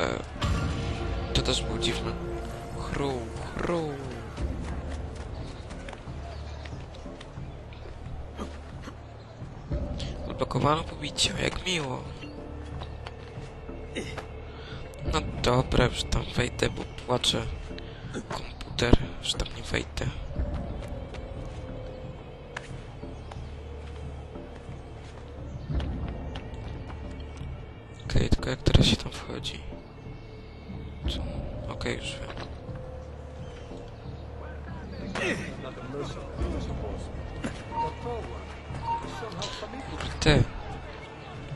E, to też było dziwne. Chru, chru. Odblokowano pobicie, jak miło. No dobra, już tam wejdę, bo płacze komputer, że tam nie wejdę. Okej, tylko jak teraz się tam wchodzi? Co? Okej, już wiem. Kurde.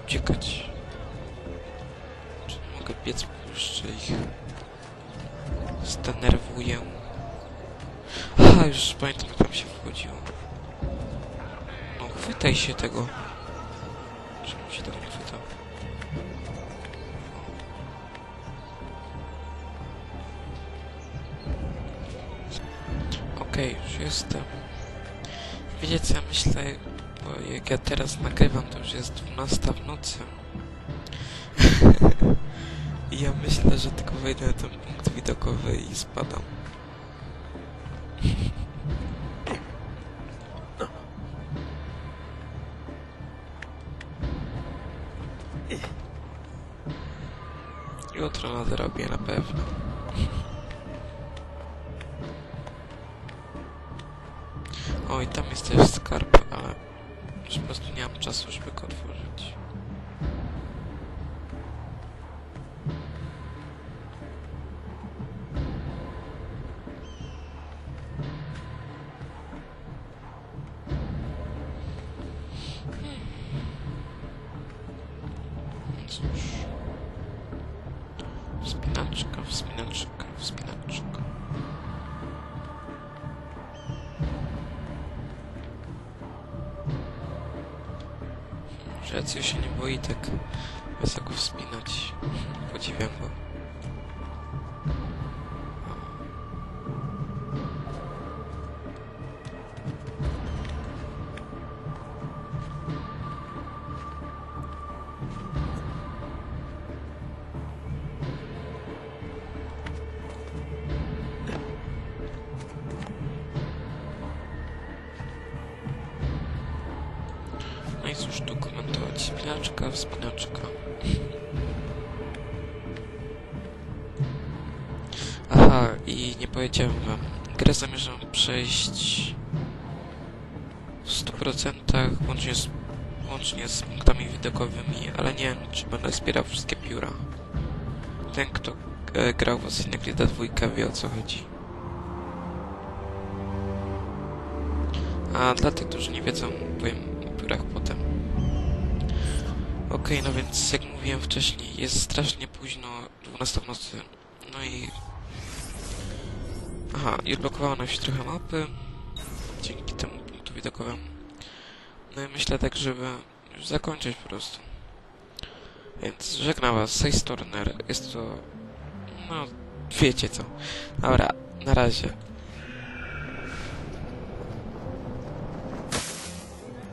Uciekać. Czy mogę biec jeszcze ich? Zdenerwuję. A, już pamiętam jak tam się wchodziło. No, chwytaj się tego. Okej, już jestem. Wiecie co ja myślę? Bo jak ja teraz nagrywam, to już jest 12 w nocy. I ja myślę, że tylko wejdę na ten punkt widokowy i spadam. Jutro nadrobię na pewno. O, i tam jest też skarb, ale już po prostu nie mam czasu, żeby go otworzyć. Hmm. Cóż. Wspinaczka, wspinaczka, wspinaczka. Że Ezio się nie boi tak wysoko wspinać. Podziwiam go. No i cóż tu komentować? Wspinaczka. Aha, i nie powiedziałem wam. Grę zamierzam przejść w 100% łącznie z, łącznie z punktami widokowymi, ale nie wiem, czy będę zbierał wszystkie pióra. Ten, kto e, grał w Assassin's Creed 2 wie o co chodzi. A dla tych, którzy nie wiedzą, powiem. Okej, no więc jak mówiłem wcześniej, jest strasznie późno, 12 w nocy. No i... Aha, i odblokowało nam się trochę mapy. Dzięki temu punktu widokowemu. No i myślę tak, żeby już zakończyć po prostu. Więc żegnam was, Sejs Turner. Jest to... No, wiecie co. Dobra, na razie.